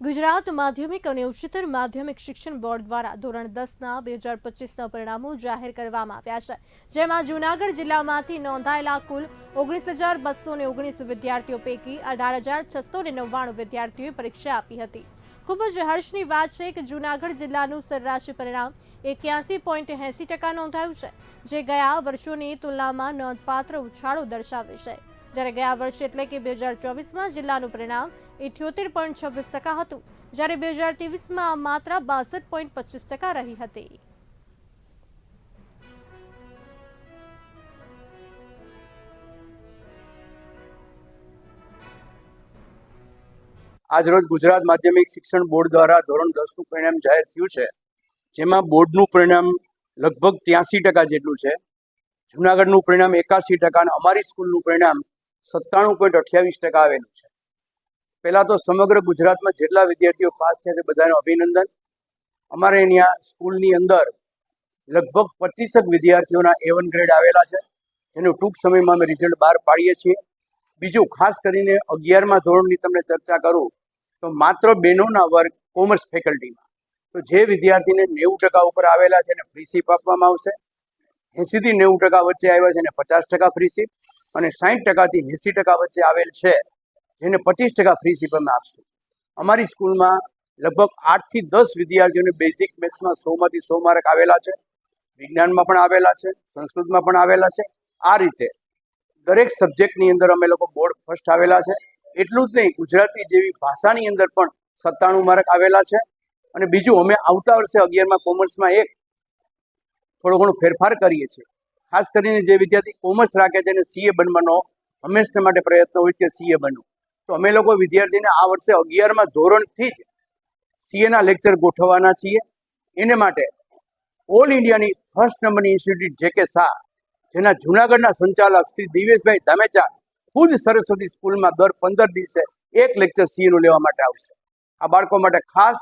ગુજરાત માધ્યમિક અને ઉચ્ચતર માધ્યમિક શિક્ષણ બોર્ડ દ્વારા ધોરણ દસના, બે હજાર પચીસના પરિણામો જાહેર કરવામાં આવ્યા છે. જેમાં જૂનાગઢ જિલ્લામાંથી નોંધાયેલા કુલ ઓગણીસ હજાર બસો ને ઓગણીસ વિદ્યાર્થીઓ પૈકી અઢાર હજાર છસો ને નવ્વાણું વિદ્યાર્થીઓએ પરીક્ષા આપી હતી. ખૂબ જ હર્ષની વાત છે કે જૂનાગઢ જિલ્લાનું સરેરાશ પરિણામ એક્યાસી પોઈન્ટ એંસી ટકા નોંધાયું છે, જે ગયા વર્ષોની તુલનામાં નોંધપાત્ર ઉછાળો દર્શાવે છે. જ્યારે ગયા વર્ષે એટલે કે બે હજાર ચોવીસમાં જિલ્લાનું પરિણામ ઇઠ્યોતેર પોઈન્ટ છવ્વીસ ટકા હતું, જ્યારે બે હજાર ત્રેવીસમાં માત્ર બાસઠ પોઈન્ટ પચીસ ટકા રહી હતી. આજરોજ ગુજરાત માધ્યમિક શિક્ષણ બોર્ડ દ્વારા ધોરણ દસનું પરિણામ જાહેર થયું છે, જેમાં બોર્ડનું પરિણામ લગભગ ત્યાંસી ટકા જેટલું છે. જુનાગઢનું પરિણામ એકાસી ટકા અને અમારી સ્કૂલનું પરિણામ સત્તાણું પોઈન્ટ અઠ્યાવીસ ટકા આવેલું છે. પહેલાં તો સમગ્ર ગુજરાતમાં જેટલા વિદ્યાર્થીઓ પાસ થયા છે બધાને અભિનંદન. અમારે અહીંયા સ્કૂલની અંદર લગભગ પચીસક વિદ્યાર્થીઓના એવન ગ્રેડ આવેલા છે. એનું ટૂંક સમયમાં અમે રિઝલ્ટ બહાર પાડીએ છીએ. બીજું, ખાસ કરીને અગિયારમા ધોરણની તમને ચર્ચા કરું, તો માત્ર બહેનોના વર્ગ કોમર્સ ફેકલ્ટીમાં. તો જે વિદ્યાર્થીને નેવું ટકા ઉપર આવેલા છે એને ફ્રી સીપ આપવામાં આવશે. એંસીથી નેવું ટકા વચ્ચે આવ્યા છે એને પચાસ ટકા ફ્રી સીપ અને સાઠ ટકાથી એંસી ટકા વચ્ચે આવેલ છે, જેને પચીસ ટકા ફ્રી અમે આપશું. અમારી સ્કૂલમાં લગભગ આઠથી દસ વિદ્યાર્થીઓને બેઝિક મેથ્સમાં સોમાંથી સો માર્ક આવેલા છે, વિજ્ઞાનમાં પણ આવેલા છે, સંસ્કૃતમાં પણ આવેલા છે. આ રીતે દરેક સબ્જેક્ટની અંદર અમે લોકો બોર્ડ ફર્સ્ટ આવેલા છે. એટલું જ નહીં, ગુજરાતી જેવી ભાષાની અંદર પણ સત્તાણું માર્ક આવેલા છે. અને બીજું અમે આવતા વર્ષે અગિયારમાં કોમર્સમાં એક થોડો ઘણો ફેરફાર કરીએ છીએ. ખાસ કરીને જે વિદ્યાર્થી કોમર્સ રાખે છે એને સીએ બનવાનો હંમેશા માટે પ્રયત્ન હોય કે સીએ બનવું તો અમે લોકો વિદ્યાર્થીને આ વર્ષે અગિયારમાં ધોરણથી જ સીએના લેક્ચર ગોઠવવાના છીએ. એને માટે ઓલ ઇન્ડિયાની ફર્સ્ટ નંબરની ઇન્સ્ટિટ્યૂટ જે કે શાહ, જેના જુનાગઢના સંચાલક શ્રી દિવેશભાઈ ધામેચા ખુદ સરસ્વતી સ્કૂલમાં દર પંદર દિવસે એક લેક્ચર સીએનું લેવા માટે આવશે. આ બાળકો માટે ખાસ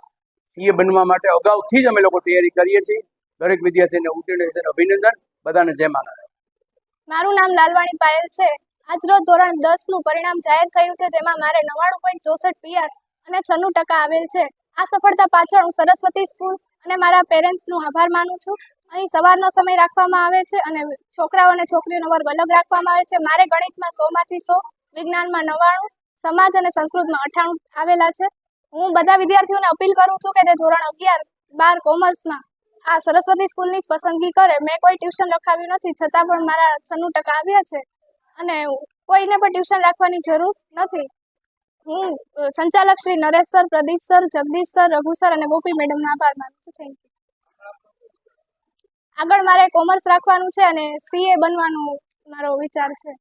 સીએ બનવા માટે અગાઉથી જ અમે લોકો તૈયારી કરીએ છીએ. દરેક વિદ્યાર્થીને ઉત્તીર્ણ અભિનંદન. બધાને જય માતા મારું નામ લાલવાણી પાયલ છે. આજરોજ ધોરણ દસનું પરિણામ જાહેર થયું છે, જેમાં મારે નવ્વાણું પોઈન્ટ ચોસઠ પીઆર અને છન્નું ટકા આવેલ છે. આ સફળતા પાછળ હું સરસ્વતી સ્કૂલ અને મારા પેરેન્ટ્સનો આભાર માનું છું. અહીં સવારનો સમય રાખવામાં આવે છે અને છોકરાઓ અને છોકરીઓનો વર્ગ અલગ રાખવામાં આવે છે. મારે ગણિતમાં સોમાંથી સો, વિજ્ઞાનમાં નવ્વાણું, સમાજ અને સંસ્કૃતમાં અઠાણું આવેલા છે. હું બધા વિદ્યાર્થીઓને અપીલ કરું છું કે જે ધોરણ અગિયાર બાર કોમર્સમાં આ સરસ્વતી સ્કૂલની જ પસંદગી કરે. મેં કોઈ ટ્યુશન રખાવ્યું નથી, છતાં પણ મારા છન્નું ટકા આવ્યા છે. અને કોઈને પણ ટ્યુશન રાખવાની જરૂર નથી. હું સંચાલક Shri Naresh sir, Pradeep sir, Jagdish sir, Raghu sir અને ગોપી મેડમનો આભાર માનું છું. થેન્ક યુ આગળ મારે કોમર્સ રાખવાનું છે અને સીએ બનવાનું મારો વિચાર છે.